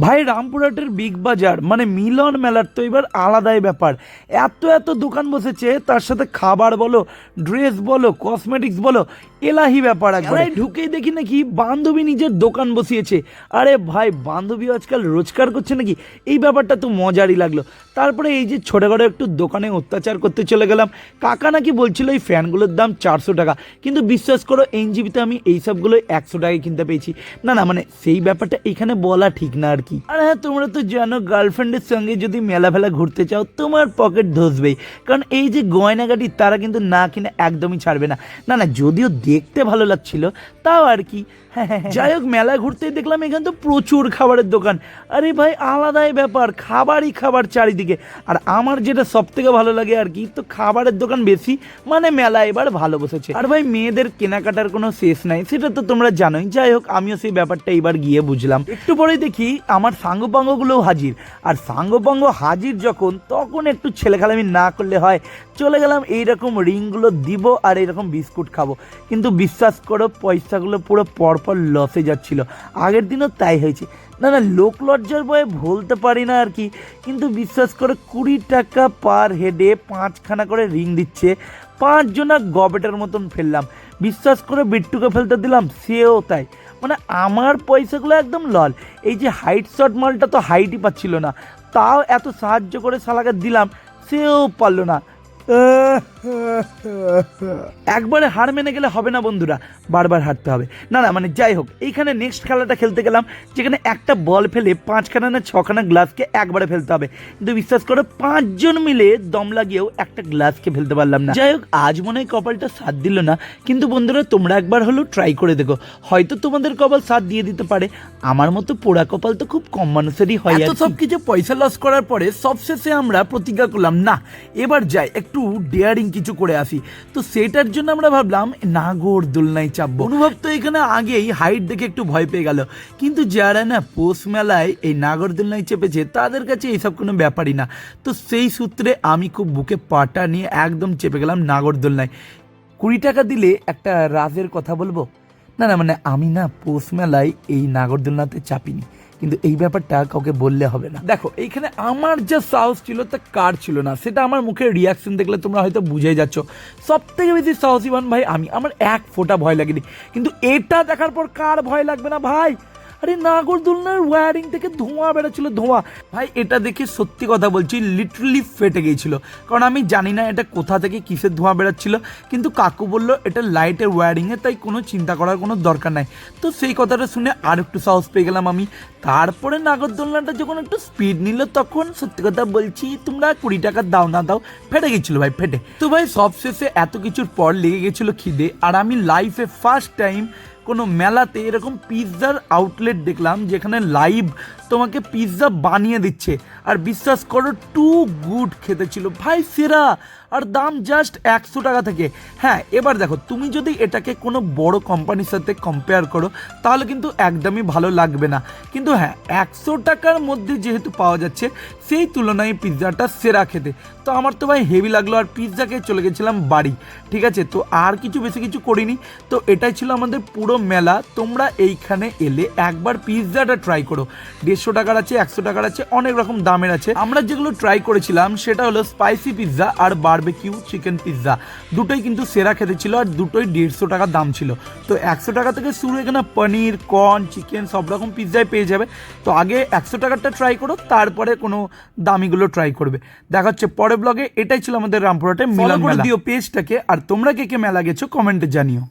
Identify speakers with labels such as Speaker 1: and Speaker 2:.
Speaker 1: ভাই, রামপুরহাটের বিগ বাজার মানে মিলন মেলার তো এবার আলাদাই ব্যাপার। এত এত দোকান বসেছে, তার সাথে খাবার বলো, ড্রেস বলো, কসমেটিক্স বলো, এলাহি ব্যাপার একবার। ঢুকেই দেখি নাকি বান্ধবী নিজের দোকান বসিয়েছে। আরে ভাই বান্ধবী আজকাল রোজগার করছে নাকি? এই ব্যাপারটা তো মজারই লাগল। তারপরে এই যে ছোটোখাটো একটু দোকানে অত্যাচার করতে চলে গেলাম। কাকা নাকি বলছিল এই ফ্যানগুলোর দাম চারশো টাকা। কিন্তু বিশ্বাস করো এনজিবিতে আমি এই সবগুলো একশো টাকায় কিনতে পেয়েছি। না না মানে সেই ব্যাপারটা এখানে বলা ঠিক না আর কি? আর হ্যাঁ তোমরা তো জানো গার্লফ্রেন্ডের সঙ্গে যদি মেলা ফেলা ঘুরতে চাও তোমার পকেট ধসবেই। কারণ এই যে গয়নাগাটি তারা কিন্তু না কিনে একদমই ছাড়বে না। না না যদিও দেখতে ভালো লাগছিল তাও আর কি। যাই হোক মেলা ঘুরতে দেখলাম এখানে তো প্রচুর খাবারের দোকান। আরে ভাই আলাদাই ব্যাপার খাবারই খাবার চারিদিকে। আর আমার যেটা সব থেকে ভালো লাগে আর কি তো খাবারের দোকান বেশি মানে মেলা এবার ভালো বসেছে। আর ভাই মেয়েদের কেনাকাটার কোনো শেষ নাই সেটা তো তোমরা জানোই। যাই হোক আমিও সেই ব্যাপারটা এবার গিয়ে বুঝলাম। একটু পরেই দেখি আমার সাঙ্গপাঙ্গগুলোও হাজির। আর সাঙ্গপাঙ্গ হাজির যখন, তখন একটু ছেলেখালামি না করলে হয়, চলে গেলাম এইরকম রিংগুলো দিব আর এইরকম বিস্কুট খাব। কিন্তু বিশ্বাস করো, পয়সাগুলো পুরো পরপর লসে যাচ্ছিল। আগের দিনও তাই হয়েছে। না না, লোক লজ্জার বয়ে বলতে পারি না আর কি। কিন্তু বিশ্বাস করে, কুড়ি টাকা পার হেডে পাঁচখানা করে রিং দিচ্ছে। পাঁচজনা গবেটের মতন ফেললাম। বিশ্বাস করে, বিট্টুকে ফেলতে দিলাম, সেও তাই। মানে আমার পয়সাগুলো একদম লল। এই যে হাইট শট মালটা তো হাইটই পাচ্ছিল না। তাও এত সাহায্য করে শালাকে দিলাম, সেও পারল না। একবারে হার মেনে গেলে হবে না বন্ধুরা বারবার হারতে হবে। না না মানে যাই হোক এইখানে নেক্সট খেলাটা খেলতে গেলাম যেখানে একটা বল ফেলে পাঁচখানা না ছখানা গ্লাসকে একবারে ফেলতে হবে। কিন্তু বিশ্বাস করো পাঁচজন মিলে দম লাগিয়েও একটা গ্লাসকে ফেলতে পারলাম না। যাই হোক আজ মনে হয় কপালটা সাথ দিল না কিন্তু বন্ধুরা তোমরা একবার হলেও ট্রাই করে দেখো। হয়তো তোমাদের কপাল সাথ দিয়ে দিতে পারে আমার মতো পোড়া কপাল তো খুব কম মানুষেরই হয় এত সব কিছু পয়সা লস করার পরে সবশেষে আমরা প্রতিজ্ঞা করলাম না এবার যাই একটু ডেয়ারিং কিছু করে আসি। তো সেটার জন্য আমরা ভাবলাম, নাগর দোলনায় চাপবো। অনুভব তো এখানে আগেই হাইট দেখে একটু ভয় পেয়ে গেল। কিন্তু যারা না পোষ মেলায় এই নাগর দোলনায় চেপেছে, তাদের কাছে এইসব কোনো ব্যাপারই না। তো সেই সূত্রে আমি খুব বুকে পাটা নিয়ে একদম চেপে গেলাম নাগর দোলনায়। কুড়ি টাকা দিলে একটা রাজের কথা বলব? না না মানে আমি না পোষ মেলায় এই নাগরদোলনাতে চাপিনি। কিন্তু এই ব্যাপারটা কাউকে বললে হবে না। দেখো, এইখানে আমার যে সাহস ছিল, তা কার ছিল না? সেটা আমার মুখের রিয়াকশন দেখলে তোমরা হয়তো বুঝে যাচ্ছ। সব থেকে বেশি সাহসীবান ভাই আমি। আমার এক ফোটা ভয় লাগেনি। কিন্তু এটা দেখার পর কার ভয় লাগবে না ভাই? আরে নাগরদোলনার ওয়ারিং থেকে ধোঁয়া বেরোচ্ছিল, ধোঁয়া। ভাই, এটা দেখে সত্যি কথা বলছি লিটারালি ফেটে গিয়েছিল। কারণ আমি জানি না এটা কোথা থেকে কিসের ধোঁয়া বেরোচ্ছিল, কিন্তু কাকু বলল এটা লাইটের ওয়ারিংয়ে তাই কোনো চিন্তা করার কোনো দরকার নাই। তো সেই কথাটা শুনে আর একটু সাহস পেয়ে গেলাম আমি। তারপরে নাগরদোলনাটা যখন একটু স্পিড নিল, তখন সত্যি কথা বলছি, তোমরা কুড়ি টাকা দাও না দাও, ফেটে গেছিল ভাই, ফেটে। তো ভাই, সবশেষে এত কিছুর পর লেগে গেছিল খিদে, আর আমি লাইফে ফার্স্ট টাইম কোনো মেলাতে এরকম পিৎজার আউটলেট দেখলাম যেখানে লাইভ তোমাকে পিৎজা বানিয়ে দিচ্ছে। আর বিশ্বাস করো টু গুড খেতে ছিল। ভাই, সেরা। আর দাম জাস্ট একশো টাকা থেকে। হ্যাঁ এবার দেখো, তুমি যদি এটাকে কোনো বড় কোম্পানির সাথে কম্পেয়ার করো, তাহলে কিন্তু একদমই ভালো লাগবে না। কিন্তু হ্যাঁ একশো টাকার মধ্যে যেহেতু পাওয়া যাচ্ছে, সেই তুলনায় পিৎজাটা সেরা খেতে। তো আমার তো ভাই হেভি লাগল, আর পিৎজা খেয়ে চলে গেছিলাম বাড়ি। ঠিক আছে, তো আর কিছু বেশি কিছু করিনি। তো এটাই ছিল আমাদের পুরো মেলা। তোমরা এইখানে এলে একবার পিৎজাটা ট্রাই করো। দেড়শো টাকার আছে, একশো টাকার আছে, অনেক রকম দামের আছে। আমরা যেগুলো ট্রাই করেছিলাম সেটা হলো স্পাইসি পিৎজা আর বারবেকিউ চিকেন পিৎজা দুটোই কিন্তু সেরা খেতে ছিল আর দুটোই দেড়শো টাকা দাম ছিল। তো একশো টাকা থেকে শুরু এখানে পনির কর্ন চিকেন সব রকম পিৎজাই পেয়ে যাবে। তো আগে একশো টাকারটা ট্রাই করো তারপরে কোনো দামিগুলো ট্রাই করবে। দেখা হচ্ছে পরের ব্লগে এটাই ছিল আমাদের রামপুরহাটে মিলন দিও পেজটাকে আর তোমরা কে কে মেলা গেছো কমেন্টে জানিও।